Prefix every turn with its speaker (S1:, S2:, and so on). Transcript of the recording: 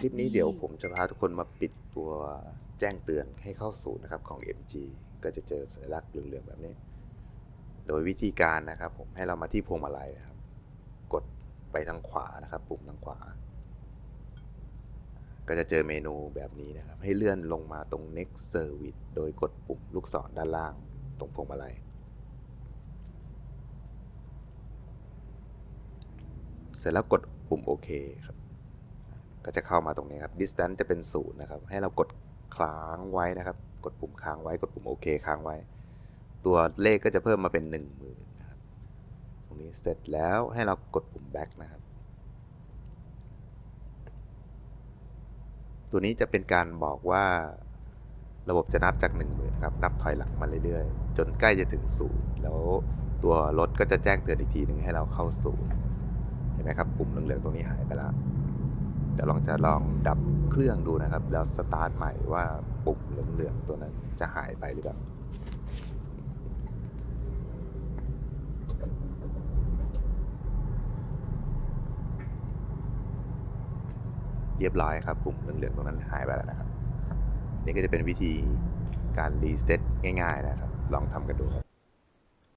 S1: คลิปนี้เดี๋ยวผมจะพาทุกคนมาปิดตัวแจ้งเตือนให้เข้าสู่นะครับของ MG ก็จะเจอสัญลักษณ์เหลืองๆแบบนี้ โดยวิธีการนะครับ ผมให้เรามาที่พวงมาลัยนะครับ กดไปทางขวานะครับ ปุ่มทางขวา ก็จะเจอเมนูแบบนี้นะครับ ให้เลื่อนลงมาตรง next service โดยกดปุ่มลูกศรด้านล่าง ตรงพวงมาลัยเสร็จแล้วกดปุ่มโอเคครับ ก็จะเข้ามาตรงนี้ครับ distance จะเป็นศูนย์นะครับ ให้เรากดค้างไว้นะครับ กดปุ่มค้างไว้ กดปุ่มโอเคค้างไว้ ตัวเลขก็จะเพิ่มมาเป็น 1 0,000นะครับ ตรงนี้เสร็จแล้วให้เรากดปุ่ม back นะครับ ตัวนี้จะเป็นการบอกว่าระบบจะนับจาก 1 0,000นะครับ นับถอยหลังมาเรื่อยๆ จนใกล้จะถึงศูนย์แล้วตัวรถก็จะแจ้งเตือนอีกทีหนึ่งให้เราเข้าศูนย์เห็นไหมครับ ปุ่มเหลืองๆตรงนี้หายไปแล้ว จะลองจะลองดับเครื่องดูนะครับ แล้วสตาร์ทใหม่ว่าปุ่มเหลืองๆตัวนั้นจะหายไปหรือเปล่าเรียบร้อยครับปุ่มเหลืองๆตรงนั้นหายไปแล้วนะครับ นี่ก็จะเป็นวิธีการรีเซ็ตง่าย ๆ นะครับ ลองทำกันดูครับ